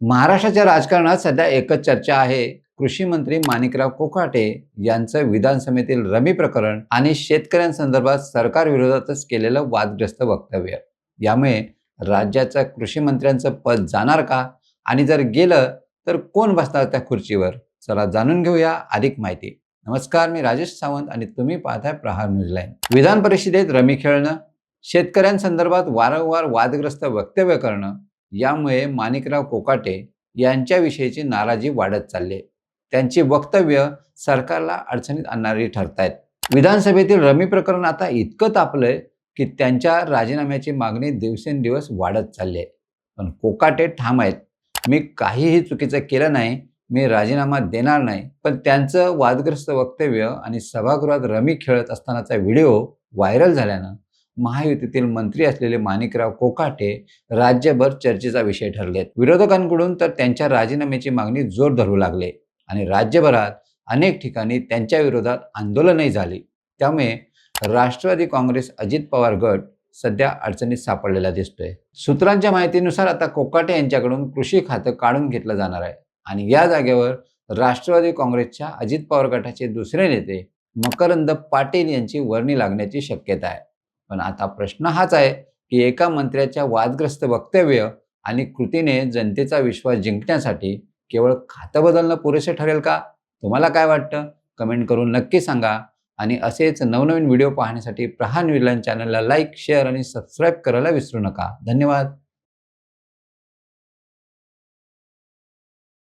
महाराष्ट्राच्या राजकारणात सध्या एकच चर्चा आहे. कृषी मंत्री माणिकराव कोकाटे यांचं विधानसभेतील रमी प्रकरण आणि शेतकऱ्यांसंदर्भात सरकार विरोधातच केलेलं वादग्रस्त वक्तव्य. यामुळे राज्याचं कृषी मंत्र्यांचं पद जाणार का? आणि जर गेलं तर कोण बसणार त्या खुर्चीवर? चला जाणून घेऊया अधिक माहिती. नमस्कार मी राजेश सावंत आणि तुम्ही पाहताय प्रहार न्यूज लाईन. विधान परिषदेत रमी खेळणं शेतकऱ्यांसंदर्भात वारंवार वादग्रस्त वक्तव्य करणं यामुळे माणिकराव कोकाटे यांच्याविषयीची नाराजी वाढत चालली. आहे. त्यांची वक्तव्य सरकारला अडचणीत आणणारी ठरतायत. विधानसभेतील रमी प्रकरण आता इतकं तापलंय की त्यांच्या राजीनाम्याची मागणी दिवसेंदिवस वाढत चालली आहे पण कोकाटे ठाम आहेत. मी काहीही चुकीचं केलं नाही मी राजीनामा देणार नाही पण त्यांचं वादग्रस्त वक्तव्य आणि सभागृहात रमी खेळत असतानाचा व्हिडिओ व्हायरल झाल्यानं महायुतीतील मंत्री असलेले माणिकराव कोकाटे राज्यभर चर्चेचा विषय ठरलेत. विरोधकांकडून तर त्यांच्या राजीनाम्याची मागणी जोर धरू लागले आणि राज्यभरात अनेक ठिकाणी त्यांच्या विरोधात आंदोलनही झाली. त्यामुळे राष्ट्रवादी काँग्रेस अजित पवार गट सध्या अडचणीत सापडलेला दिसतोय. सूत्रांच्या माहितीनुसार आता कोकाटे यांच्याकडून कृषी खातं काढून घेतलं जाणार आहे आणि या जागेवर राष्ट्रवादी काँग्रेसच्या अजित पवार गटाचे दुसरे नेते मकरंद पाटील यांची वर्णी लागण्याची शक्यता आहे. पण आता प्रश्न हाच आहे की एका मंत्र्याच्या वादग्रस्त वक्तव्य आणि कृतीने जनतेचा विश्वास जिंकण्यासाठी केवळ खातं बदलणं पुरेसे ठरेल का? तुम्हाला काय वाटतं? कमेंट करून नक्की सांगा. आणि असेच नवनवीन व्हिडिओ पाहण्यासाठी प्रहान विलन चॅनलला लाईक शेअर आणि सबस्क्राईब करायला विसरू नका. धन्यवाद.